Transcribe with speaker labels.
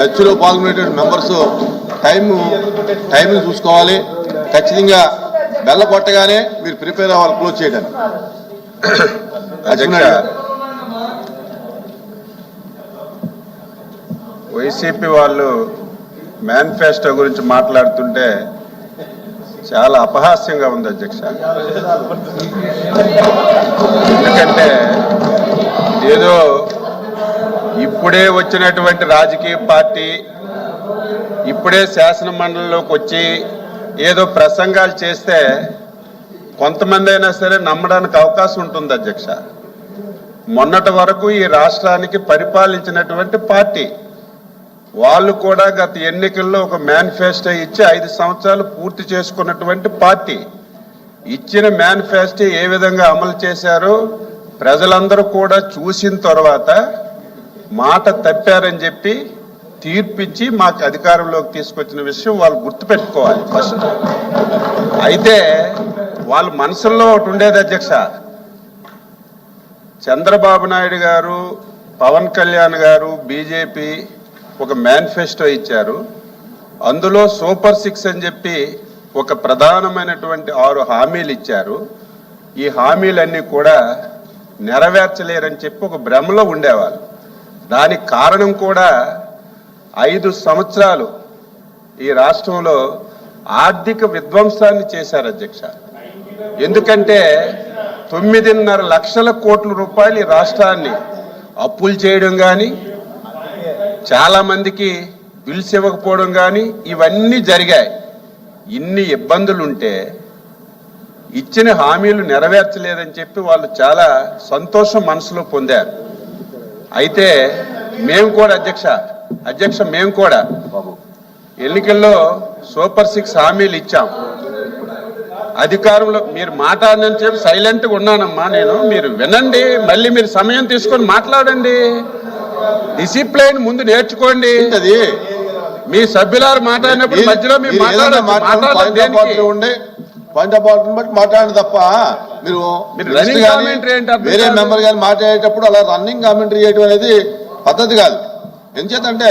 Speaker 1: చర్చలో పాల్గొనేటువంటి members time టైంని చూసుకోవాలి. ఖచ్చితంగా బెల్ల కొట్టగానే మీరు ప్రిపేర్ అవ్వాలి క్లోజ్ చేయడానికి
Speaker 2: వైసీపీ వాళ్ళు మేనిఫెస్టో గురించి మాట్లాడుతుంటే చాలా అపహాస్యంగా ఉంది అధ్యక్ష. ఎందుకంటే ఏదో ఇప్పుడే వచ్చినటువంటి రాజకీయ పార్టీ ఇప్పుడే శాసన మండలిలోకి వచ్చి ఏదో ప్రసంగాలు చేస్తే కొంతమంది అయినా సరే నమ్మడానికి అవకాశం ఉంటుంది అధ్యక్ష. మొన్నటి వరకు ఈ రాష్ట్రానికి పరిపాలించినటువంటి పార్టీ వాళ్ళు కూడా గత ఎన్నికల్లో ఒక మేనిఫెస్టో ఇచ్చి ఐదు సంవత్సరాలు పూర్తి చేసుకున్నటువంటి పార్టీ. ఇచ్చిన మేనిఫెస్టో ఏ విధంగా అమలు చేశారో ప్రజలందరూ కూడా చూసిన తర్వాత మాట తప్పారని చెప్పి తీర్పిచ్చి మాకు అధికారంలోకి తీసుకొచ్చిన విషయం వాళ్ళు గుర్తుపెట్టుకోవాలి ఫస్ట్ అయితే వాళ్ళ మనసుల్లో ఒకటి ఉండేది అధ్యక్ష. చంద్రబాబు నాయుడు గారు పవన్ కళ్యాణ్ గారు బీజేపీ ఒక మేనిఫెస్టో ఇచ్చారు. అందులో సూపర్ సిక్స్ అని చెప్పి ఒక ప్రధానమైనటువంటి ఆరు హామీలు ఇచ్చారు. ఈ హామీలన్నీ కూడా నెరవేర్చలేరని చెప్పి ఒక భ్రమలో ఉండేవాళ్ళు. దానికి కారణం కూడా ఐదు సంవత్సరాలు ఈ రాష్ట్రంలో ఆర్థిక విధ్వంసాన్ని చేశారు అధ్యక్ష. ఎందుకంటే తొమ్మిదిన్నర లక్షల కోట్ల రూపాయలు ఈ రాష్ట్రాన్ని అప్పులు చేయడం కానీ చాలామందికి బిల్స్ ఇవ్వకపోవడం కానీ ఇవన్నీ జరిగాయి. ఇన్ని ఇబ్బందులుంటే ఇచ్చిన హామీలు నెరవేర్చలేదని చెప్పి వాళ్ళు చాలా సంతోషం మనసులో పొందారు. అయితే మేము కూడా అధ్యక్ష అధ్యక్ష మేము కూడా ఎన్నికల్లో సూపర్ సిక్స్ హామీలు ఇచ్చాం. అధికారంలో మీరు మాట్లాడనని చెప్పి సైలెంట్గా ఉన్నానమ్మా నేను. మీరు వినండి మళ్ళీ మీరు సమయం తీసుకొని మాట్లాడండి. డిసిప్లైన్ ముందు నేర్చుకోండి.
Speaker 1: అది
Speaker 2: మీ సభ్యులారు మాట్లాడినప్పుడు మధ్యలో మీరు మాట్లాడొచ్చు.
Speaker 1: పాయింట్ ఆఫ్ ఆర్డర్ బట్టి మాట్లాడండి తప్ప మీరు వేరే. మెంబర్ గాని మాట్లాడేటప్పుడు అలా రన్నింగ్ కామెంటరీ చేయడం అనేది పద్ధతి కాదు ఎందుచేతంటే